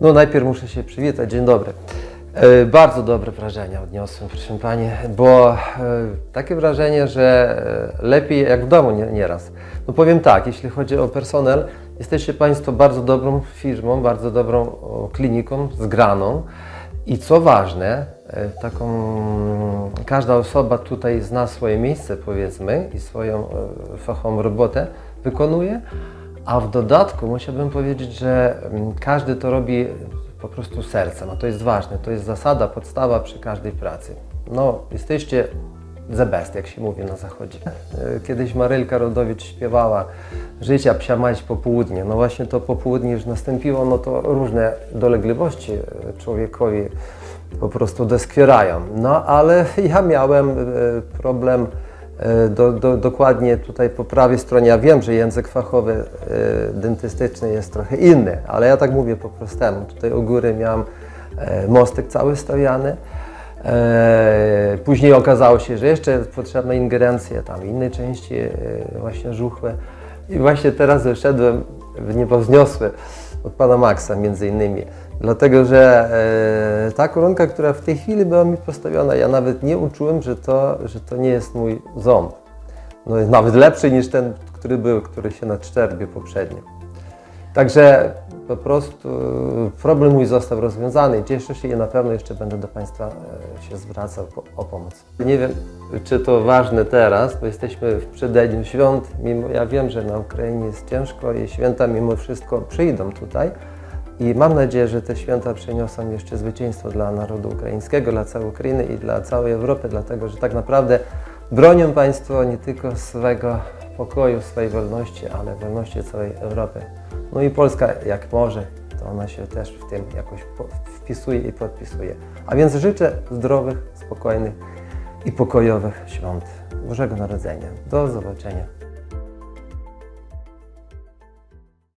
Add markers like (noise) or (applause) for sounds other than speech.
No najpierw muszę się przywitać. Dzień dobry. E, Bardzo dobre wrażenia odniosłem, proszę Pani, bo e, takie wrażenie, że e, lepiej jak w domu nie, nieraz. No powiem tak, jeśli chodzi o personel, jesteście Państwo bardzo dobrą firmą, bardzo dobrą kliniką, zgraną i co ważne, taką każda osoba tutaj zna swoje miejsce powiedzmy i swoją fachową robotę wykonuje, a w dodatku musiałbym powiedzieć, że mm, każdy to robi po prostu sercem, a to jest ważne, to jest zasada, podstawa przy każdej pracy. No, jesteście the best, jak się mówi na zachodzie. E, Kiedyś Marylka Rodowicz śpiewała Życia psia mać popołudnie. No właśnie to popołudnie już nastąpiło, no to różne dolegliwości e, człowiekowi po prostu doskwierają. No ale (laughs) ja miałem e, problem do, do, dokładnie tutaj po prawej stronie. Ja wiem, że język fachowy e, dentystyczny jest trochę inny, ale ja tak mówię po prostemu. Tutaj u góry miałem e, mostek cały stawiany. E, Później okazało się, że jeszcze potrzebne ingerencje tam innej części e, właśnie żuchły. I właśnie teraz wyszedłem w niebo wzniosłe od pana Maxa między innymi. Dlatego, że e, ta koronka, która w tej chwili była mi postawiona, ja nawet nie uczułem, że to, że to nie jest mój ząb. No, jest nawet lepszy niż ten, który był, który się nadszczerbił poprzednio. Także po prostu problem mój został rozwiązany cieszę się i na pewno jeszcze będę do Państwa e, się zwracał o pomoc. Nie wiem, czy to ważne teraz, bo jesteśmy w przededniu świąt. Mimo, ja wiem, że na Ukrainie jest ciężko i święta mimo wszystko przyjdą tutaj. I mam nadzieję, że te święta przyniosą jeszcze zwycięstwo dla narodu ukraińskiego, dla całej Ukrainy i dla całej Europy, dlatego że tak naprawdę bronią Państwo nie tylko swego pokoju, swojej wolności, ale wolności całej Europy. No i Polska jak może, to ona się też w tym jakoś wpisuje i podpisuje. A więc życzę zdrowych, spokojnych i pokojowych świąt Bożego Narodzenia. Do zobaczenia.